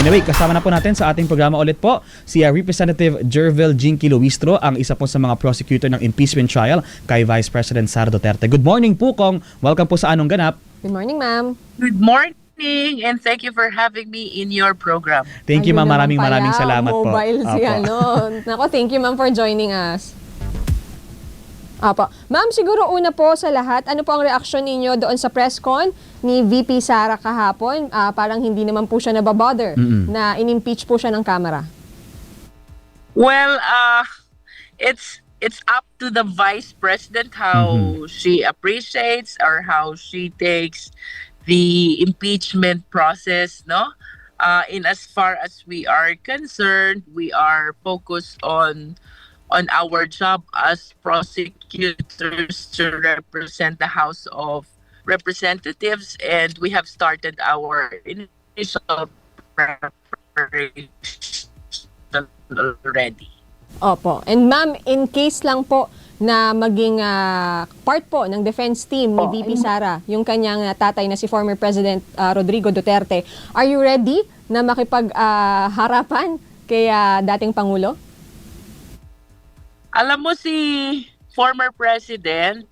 Anyway, kasama na po natin sa ating programa ulit po si uh, Representative Jervil Jinky Luistro, ang isa po sa mga prosecutor ng impeachment trial kay Vice President Sara Duterte. Good morning po, Kong. Welcome po sa Anong Ganap. Good morning, ma'am. Good morning and thank you for having me in your program. Thank you, ma'am. Maraming maraming salamat po. mobile si ano. Nako, thank you, ma'am, for joining us. Apo. Ma'am, siguro una po sa lahat, ano po ang reaksyon ninyo doon sa press con ni VP Sara kahapon? Ah, parang hindi naman po siya nababother Mm-mm. na in-impeach po siya ng Kamara. Well, uh it's it's up to the vice president how she appreciates or how she takes the impeachment process, no? Uh, in as far as we are concerned, we are focused on on our job as prosecutors to represent the House of Representatives, and we have started our initial preparation already. Opo. And ma'am, in case lang po na maging ah, part po ng defense team ni VP Sara, yung kanyang ah, tatay na si former President ah, Rodrigo Duterte, are you ready na makipag-harapan kay ah, dating Pangulo? Alam mo si former president,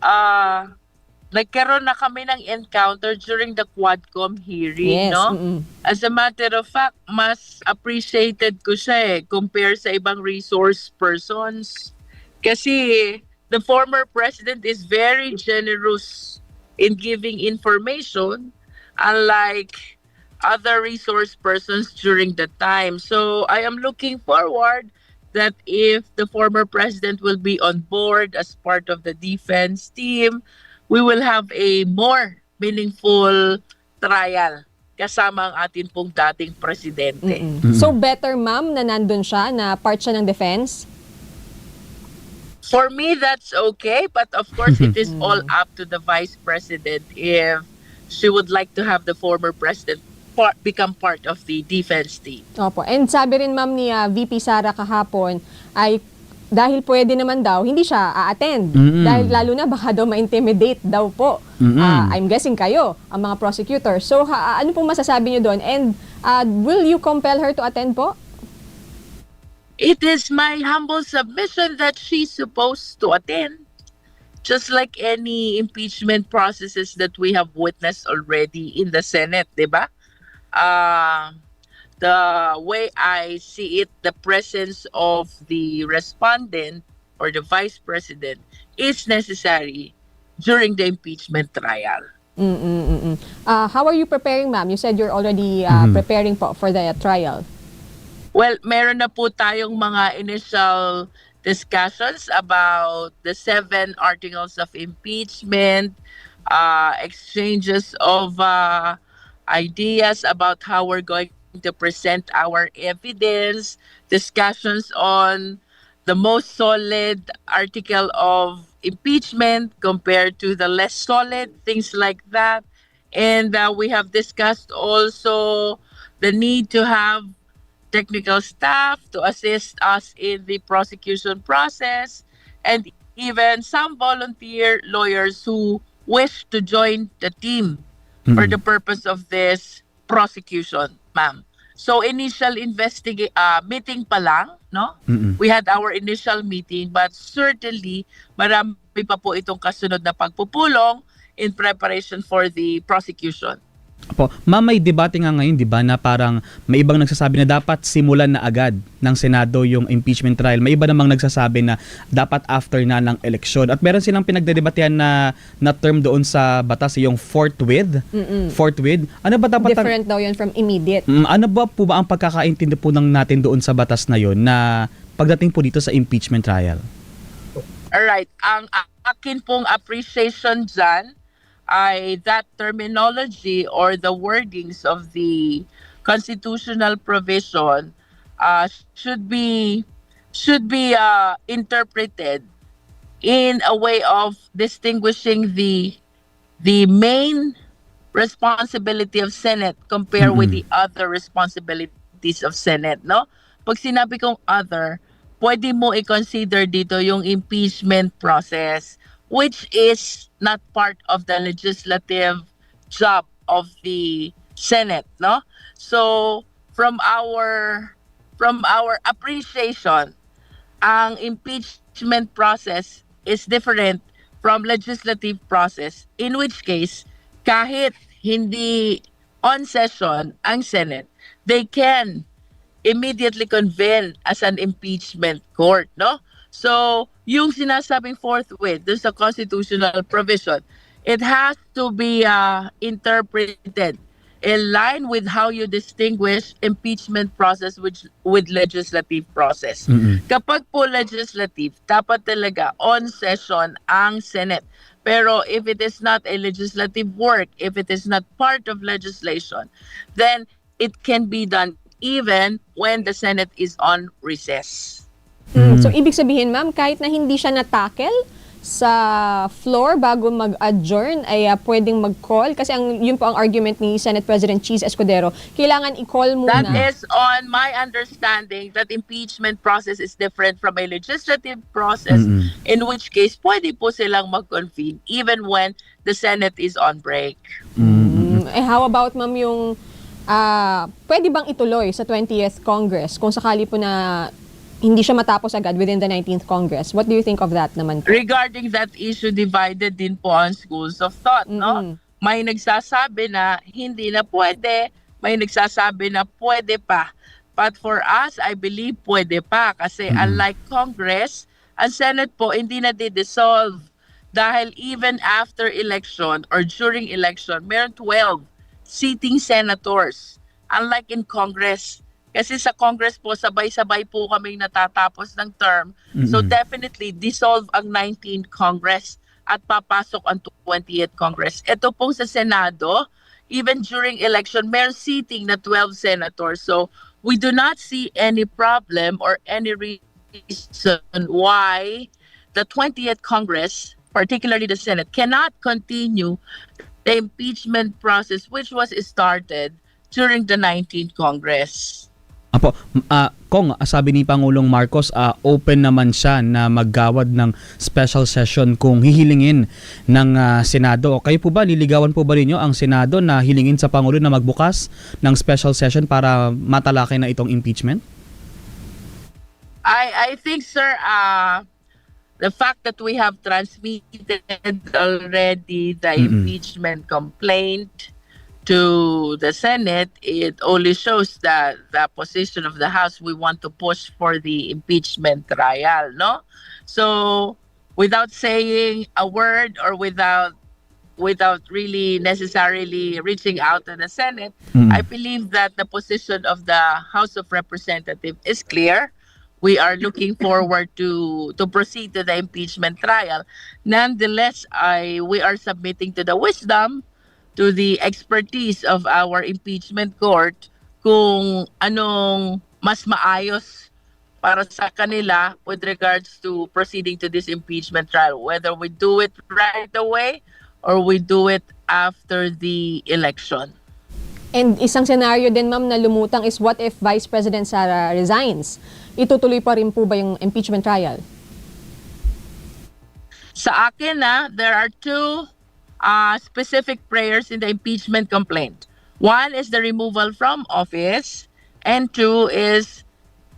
ah nagkaroon na kami ng encounter during the Quadcom hearing, Yes. no? mm-mm. As a matter of fact, mas appreciated ko siya eh, compare sa ibang resource persons. Kasi the former president is very generous in giving information, unlike other resource persons during the time. So I am looking forward that if the former president will be on board as part of the defense team, we will have a more meaningful trial kasama ang atin pong dating presidente. Mm-mm. So better ma'am na nandun siya, na part siya ng defense? For me, that's okay, but of course, it is all up to the vice president if she would like to have the former president part, become part of the defense team. Opo. And sabi rin ma'am ni ah, VP Sara kahapon ay dahil pwede naman daw, hindi siya a-attend. Mm-mm. Dahil lalo na baka daw ma-intimidate daw po. Mm-mm. Ah, I'm guessing kayo, ang mga prosecutor. So ha- ano pong masasabi niyo doon? And ah, will you compel her to attend po? It is my humble submission that she's supposed to attend. Just like any impeachment processes that we have witnessed already in the Senate, di ba? Uh, the way I see it, the presence of the respondent or the vice president is necessary during the impeachment trial. Mm-mm-mm. Ah, how are you preparing, ma'am? You said you're already ah, Mhm. preparing po for the trial. Well, meron na po tayong mga initial discussions about the seven articles of impeachment, uh, exchanges of uh, ideas about how we're going to present our evidence, discussions on the most solid article of impeachment compared to the less solid, things like that. And uh, we have discussed also the need to have technical staff to assist us in the prosecution process, and even some volunteer lawyers who wish to join the team for the purpose of this prosecution, ma'am. So initial investiga- uh, meeting pa lang, no? Mm-mm. We had our initial meeting, but certainly marami pa po itong kasunod na pagpupulong in preparation for the prosecution. Opo. Ma'am, may debate nga ngayon, di ba, na parang may ibang nagsasabi na dapat simulan na agad ng Senado yung impeachment trial. May iba namang nagsasabi na dapat after na ng eleksyon. At meron silang pinagdedebatehan na, na term doon sa batas, yung forthwith. Mm-mm. Forthwith. Ano ba dapat ang- Different daw yun from immediate. Mm, ano ba po ba ang pagkakaintindi po ng natin doon sa batas na yon na pagdating po dito sa impeachment trial? Alright, ang akin pong appreciation dyan ay that terminology or the wordings of the constitutional provision uh, should be should be uh, interpreted in a way of distinguishing the the main responsibility of Senate compared with the other responsibilities of Senate, no? Pag sinabi kong other, pwede mo i-consider dito yung impeachment process which is not part of the legislative job of the Senate, no? So from our from our appreciation, ang impeachment process is different from legislative process in which case kahit hindi on session ang Senate, they can immediately convene as an impeachment court, no? So, yung sinasabing forthwith, dun sa constitutional provision, it has to be uh, interpreted in line with how you distinguish impeachment process with, with legislative process. Mm-mm. Kapag po legislative, dapat talaga on session ang Senate. Pero if it is not a legislative work, if it is not part of legislation, then it can be done even when the Senate is on recess. Mm, So, ibig sabihin, ma'am, kahit na hindi siya natakel sa floor bago mag-adjourn, ay ah, pwedeng mag-call? Kasi ang, yun po ang argument ni Senate President Cheese Escudero. Kailangan i-call muna. That is on my understanding that impeachment process is different from a legislative process Mm-mm. in which case pwede po silang mag-convene even when the Senate is on break. Mm, eh, how about, ma'am, yung ah, pwede bang ituloy sa 20th Congress kung sakali po na hindi siya matapos agad within the 19th Congress? What do you think of that naman po? Regarding that issue, divided din po on schools of thought, no? Mm-mm. May nagsasabi na hindi na pwede, may nagsasabi na pwede pa. But for us, I believe pwede pa kasi unlike Congress, ang Senate po hindi na di-dissolve dahil even after election or during election, meron 12 sitting senators. Unlike in Congress, kasi sa Congress po, sabay-sabay po kaming natatapos ng term. So Mm-mm. definitely dissolve ang 19th Congress at papasok ang 20th Congress. Ito pong sa Senado, even during election, meron seating na 12 senators. So we do not see any problem or any reason why the 20th Congress, particularly the Senate, cannot continue the impeachment process which was started during the 19th Congress. Apo, ah, Kong, ah, sabi ni Pangulong Marcos, ah, open naman siya na maggawad ng special session kung hihilingin ng ah, Senado. Kayo po ba, liligawan po ba ninyo ang Senado na hilingin sa Pangulo na magbukas ng special session para matalakay na itong impeachment? I I think, sir, uh, the fact that we have transmitted already the Mm-mm. impeachment complaint to the Senate, it only shows that the position of the House. We want to push for the impeachment trial, no? So, without saying a word or without without really necessarily reaching out to the Senate, Mm. I believe that the position of the House of Representatives is clear. We are looking forward to to proceed to the impeachment trial. Nonetheless, I we are submitting to the wisdom, to the expertise of our impeachment court kung anong mas maayos para sa kanila with regards to proceeding to this impeachment trial. Whether we do it right away or we do it after the election. And isang scenario din, ma'am, na lumutang is what if Vice President Sara resigns? Itutuloy pa rin po ba yung impeachment trial? Sa akin na, there are two uh, specific prayers in the impeachment complaint. One is the removal from office, and two is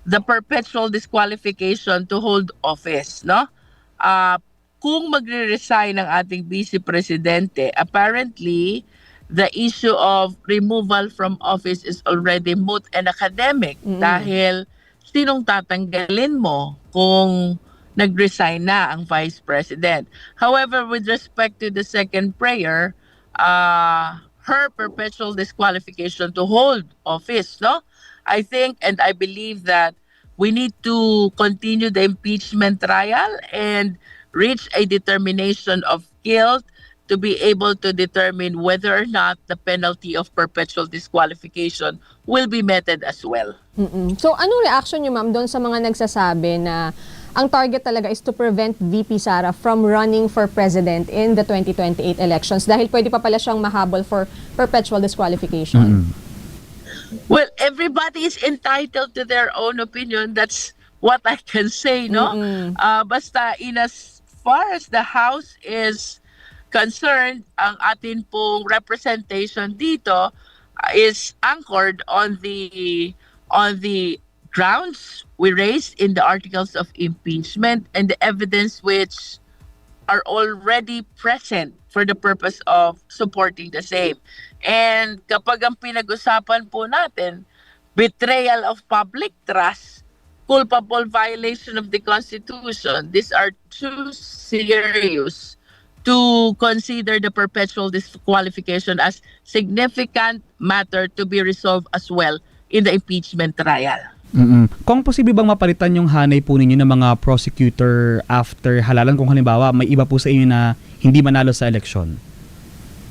the perpetual disqualification to hold office, no? Uh, kung magre-resign ang ating vice presidente, apparently the issue of removal from office is already moot and academic Mm. dahil sinong tatanggalin mo kung nag-resign na ang vice president. However, with respect to the second prayer, uh, her perpetual disqualification to hold office, no? I think and I believe that we need to continue the impeachment trial and reach a determination of guilt to be able to determine whether or not the penalty of perpetual disqualification will be meted as well. Mm-mm. So, anong reaction niyo, ma'am, doon sa mga nagsasabi na ang target talaga is to prevent VP Sara from running for president in the 2028 elections dahil pwede pa pala siyang mahabol for perpetual disqualification? Well, everybody is entitled to their own opinion. That's what I can say, no? Mm-mm. Uh, basta in as far as the House is concerned, ang atin pong representation dito uh, is anchored on the on the grounds we raised in the articles of impeachment and the evidence which are already present for the purpose of supporting the same. And kapag ang pinag-usapan po natin, betrayal of public trust, culpable violation of the Constitution, these are too serious to consider the perpetual disqualification as significant matter to be resolved as well in the impeachment trial. Mm-mm. Kung posible bang mapalitan yung hanay po ninyo ng mga prosecutor after halalan kung halimbawa may iba po sa inyo na hindi manalo sa eleksyon?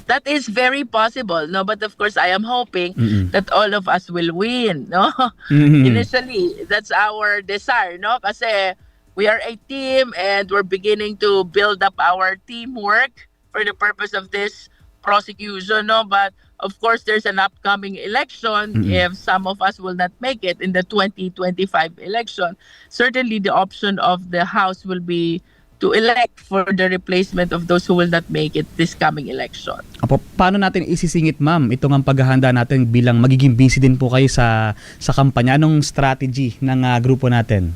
That is very possible, no? But of course, I am hoping Mm-mm. that all of us will win, no? Mhm. Initially, that's our desire, no? Kasi we are a team and we're beginning to build up our teamwork for the purpose of this prosecution, no? But of course, there's an upcoming election. Mm-mm. If some of us will not make it in the 2025 election, certainly the option of the House will be to elect for the replacement of those who will not make it this coming election. Apo, paano natin isisingit ma'am itong ang paghahanda natin bilang magiging busy din po kayo sa sa kampanya? Anong strategy ng ah, grupo natin?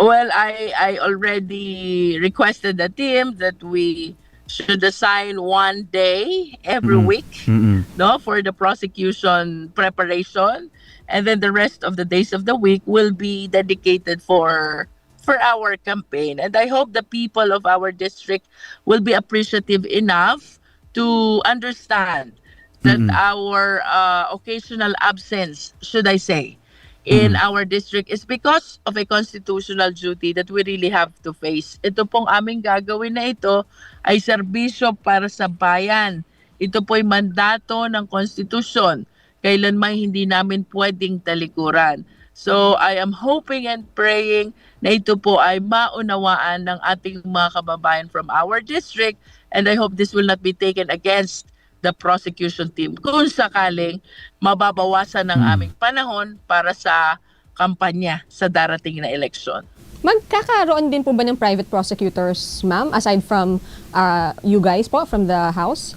Well, I I already requested the team that we should assign one day every Mm. week, Mm-mm. no, for the prosecution preparation, and then the rest of the days of the week will be dedicated for for our campaign. And I hope the people of our district will be appreciative enough to understand that Mm-mm. our uh, occasional absence, should I say, in Mm. our district is because of a constitutional duty that we really have to face. Ito pong aming gagawin na ito ay serbisyo para sa bayan. Ito po'y mandato ng konstitusyon. Kailanman hindi namin pwedeng talikuran. So I am hoping and praying na ito po ay maunawaan ng ating mga kababayan from our district and I hope this will not be taken against the prosecution team kung sakaling mababawasan ng Hmm. aming panahon para sa kampanya sa darating na eleksyon. Magkakaroon din po ba ng private prosecutors, ma'am, aside from uh, you guys po, from the House?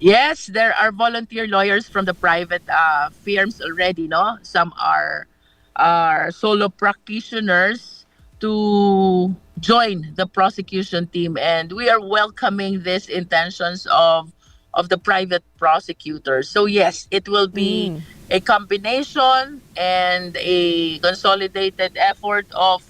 Yes, there are volunteer lawyers from the private uh, firms already, no? Some are are solo practitioners to join the prosecution team and we are welcoming these intentions of of the private prosecutors. So yes, it will be Mm. a combination and a consolidated effort of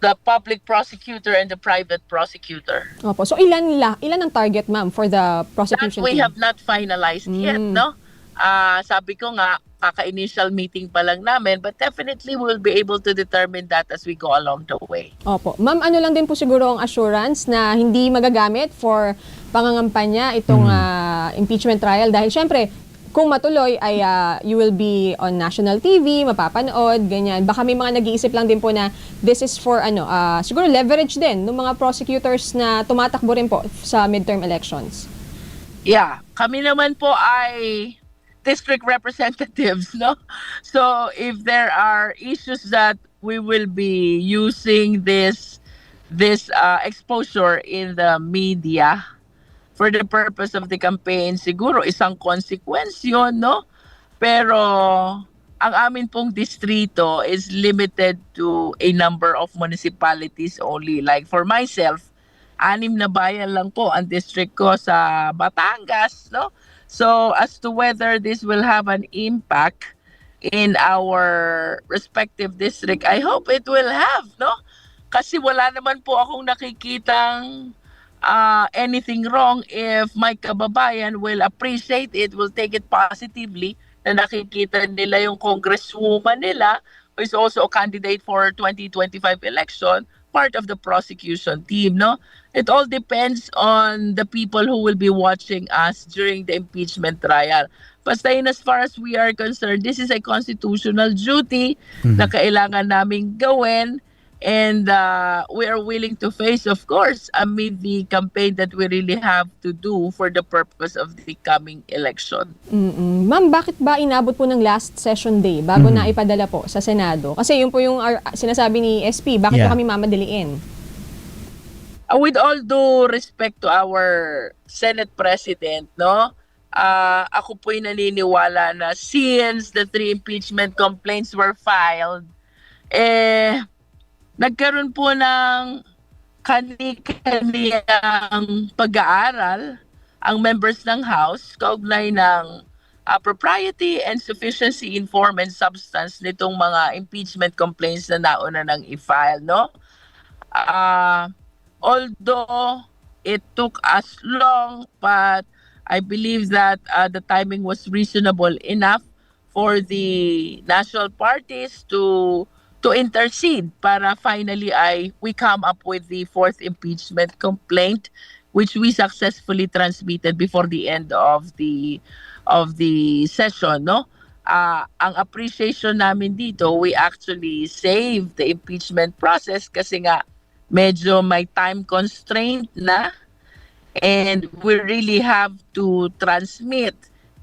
the public prosecutor and the private prosecutor. Opo. So ilan la, ilan ang target, ma'am, for the That prosecution we team? have not finalized yet, Mm. no? Ah, sabi ko nga, kaka-initial meeting pa lang namin, but definitely we will be able to determine that as we go along the way. Opo. Ma'am, ano lang din po siguro ang assurance na hindi magagamit for pangangampanya itong Mm. ah, impeachment trial dahil syempre kung matuloy ay ah, you will be on national TV, mapapanood, ganyan. Baka may mga nag-iisip lang din po na this is for ano, ah, siguro leverage din ng mga prosecutors na tumatakbo rin po sa midterm elections. Yeah, kami naman po ay district representatives, no? So if there are issues that we will be using this this uh, exposure in the media for the purpose of the campaign, siguro isang consequence yun, no? Pero ang amin pong distrito is limited to a number of municipalities only. Like for myself, anim na bayan lang po ang district ko sa Batangas, no? So as to whether this will have an impact in our respective district, I hope it will have, no? Kasi wala naman po akong nakikitang uh, anything wrong if my kababayan will appreciate it, will take it positively na nakikita nila yung congresswoman nila who is also a candidate for 2025 election, part of the prosecution team, no? It all depends on the people who will be watching us during the impeachment trial. Basta in as far as we are concerned, this is a constitutional duty na kailangan naming gawin and uh, we are willing to face, of course, amid the campaign that we really have to do for the purpose of the coming election. Mm-mm. Ma'am, bakit ba inabot po ng last session day bago na ipadala po sa Senado? Kasi yun po yung ar- sinasabi ni SP, bakit Yeah. po kami mamadaliin? uh, with all due respect to our Senate President, no? Uh, ako po'y naniniwala na since the three impeachment complaints were filed, eh, nagkaroon po ng kani-kaniyang pag-aaral ang members ng House kaugnay ng uh, propriety and sufficiency in form and substance nitong mga impeachment complaints na nauna nang i-file, no? Uh, although it took us long, but I believe that uh, the timing was reasonable enough for the national parties to to intercede para finally ay we come up with the fourth impeachment complaint which we successfully transmitted before the end of the of the session no Ah, ang appreciation namin dito we actually saved the impeachment process kasi nga medyo may time constraint na and we really have to transmit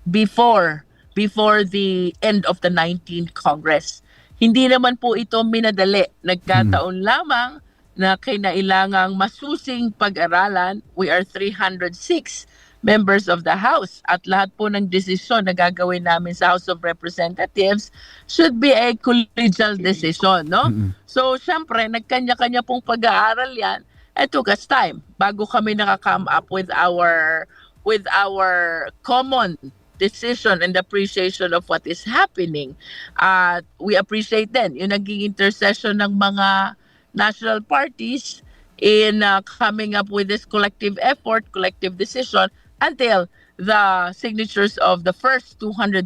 before before the end of the 19th Congress. Hindi naman po ito minadali. Nagkataon lamang na kinailangang masusing pag-aralan. We are 306 members of the House at lahat po ng desisyon na gagawin namin sa House of Representatives should be a collegial decision, no? So, syempre, nagkanya-kanya pong pag-aaral yan. It took us time bago kami nakakome up with our with our common decision and appreciation of what is happening. At we appreciate din yung naging intercession ng mga national parties in uh, coming up with this collective effort, collective decision until the signatures of the first 215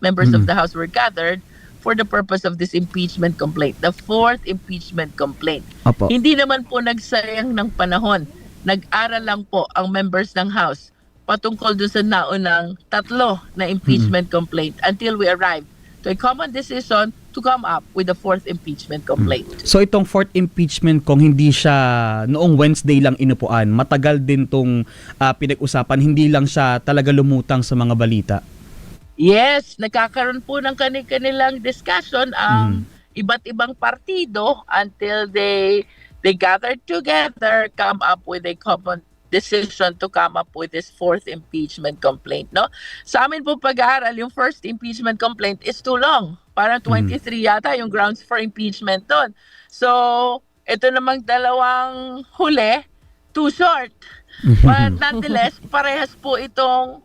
members of the House were gathered for the purpose of this impeachment complaint, the fourth impeachment complaint. Opo. Hindi naman po nagsayang ng panahon. Nag-aral lang po ang members ng House patungkol doon sa naunang tatlo na impeachment complaint until we arrive to a common decision to come up with the fourth impeachment complaint. So itong fourth impeachment kung hindi siya noong Wednesday lang inupuan, matagal din tong ah, pinag-usapan, hindi lang siya talaga lumutang sa mga balita. Yes, nagkakaroon po ng kani-kanilang discussion ang iba't ibang partido until they they gather together, come up with a common decision to come up with this fourth impeachment complaint, no? Sa amin po pag-aaral, yung first impeachment complaint is too long. Parang 23 yata yung grounds for impeachment doon. So, ito namang dalawang huli, too short. But nonetheless, parehas po itong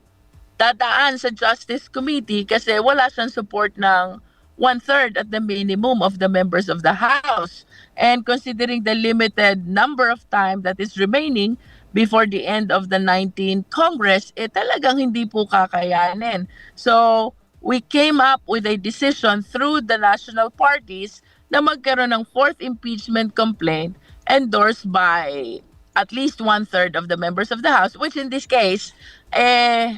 dadaan sa Justice Committee kasi wala siyang support ng one-third at the minimum of the members of the House. And considering the limited number of time that is remaining before the end of the 19th Congress, eh talagang hindi po kakayanin. So, we came up with a decision through the national parties na magkaroon ng fourth impeachment complaint endorsed by at least one-third of the members of the House, which in this case, eh,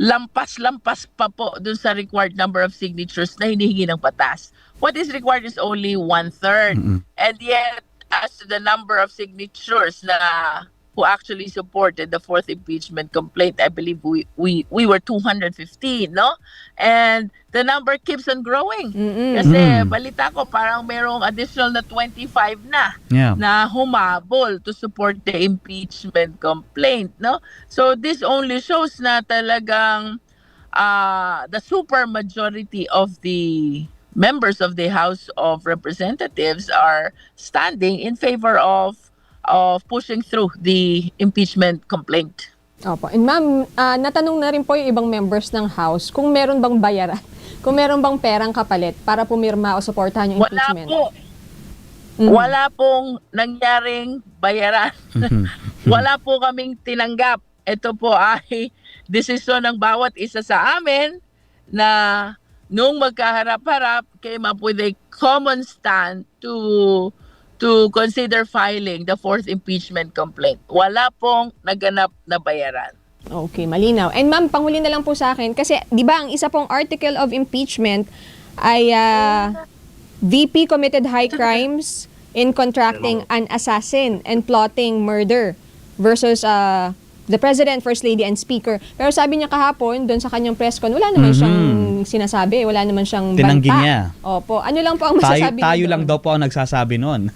lampas-lampas pa po dun sa required number of signatures na hinihingi ng batas. What is required is only one-third. And yet, as to the number of signatures na who actually supported the fourth impeachment complaint, I believe we we we were 215, no? And the number keeps on growing. Mm-mm. Kasi Mm. balita ko parang merong additional na 25 na Yeah. na humabol to support the impeachment complaint, no? So this only shows na talagang uh, the super majority of the members of the House of Representatives are standing in favor of of pushing through the impeachment complaint. Opo. And ma'am, ah, natanong na rin po yung ibang members ng House kung meron bang bayaran, kung meron bang perang kapalit para pumirma o suportahan yung Wala impeachment. po. Mhm. Wala pong nangyaring bayaran. Wala po kaming tinanggap. Ito po ay desisyon ng bawat isa sa amin na nung magkaharap-harap came up with a common stand to to consider filing the fourth impeachment complaint. Wala pong naganap na bayaran. Okay, malinaw. And ma'am, panghuli na lang po sa akin kasi 'di ba ang isa pong article of impeachment ay ah, VP committed high crimes in contracting an assassin and plotting murder versus ah, the president, first lady and speaker. Pero sabi niya kahapon doon sa kanyang press con, wala naman siyang sinasabi, wala naman siyang Tinanggi banta. niya. Opo. Ano lang po ang Tayo, masasabi niyo tayo doon? lang daw po ang nagsasabi noon.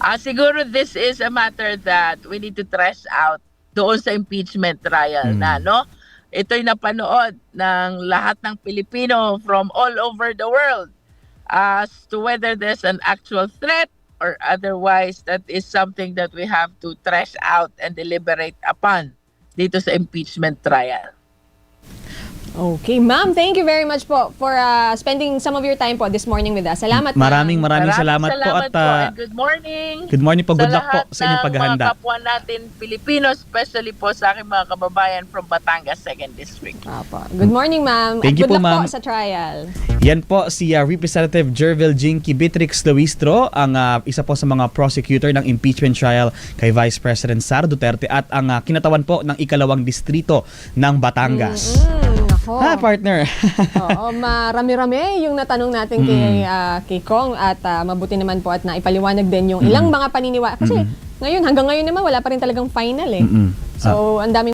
Ah, siguro this is a matter that we need to trash out doon sa impeachment trial Mm. na, no? Ito'y napanood ng lahat ng Pilipino from all over the world as to whether there's an actual threat or otherwise that is something that we have to trash out and deliberate upon dito sa impeachment trial. Okay, ma'am, thank you very much po for uh, spending some of your time po this morning with us. Salamat, ma'am. Maraming maraming salamat, po at ah, and good morning. good morning po, good sa luck po sa inyong ng paghahanda. mga kapwa natin Pilipino, especially po sa aking mga kababayan from Batangas 2nd District. Apo. Good morning, ma'am. Thank At you good po, luck ma'am. po sa trial. Yan po si uh, Representative Jervil Jinky Beatrix Luistro, ang uh, isa po sa mga prosecutor ng impeachment trial kay Vice President Sara Duterte at ang uh, kinatawan po ng ikalawang distrito ng Batangas. Mm, ako. Ha, partner. Oo, marami-rami yung natanong natin kay, ah, kay Kong at ah, mabuti naman po at naipaliwanag din yung ilang mga paniniwala. Kasi ngayon, hanggang ngayon naman, wala pa rin talagang final eh. Mm-mm. So, ang daming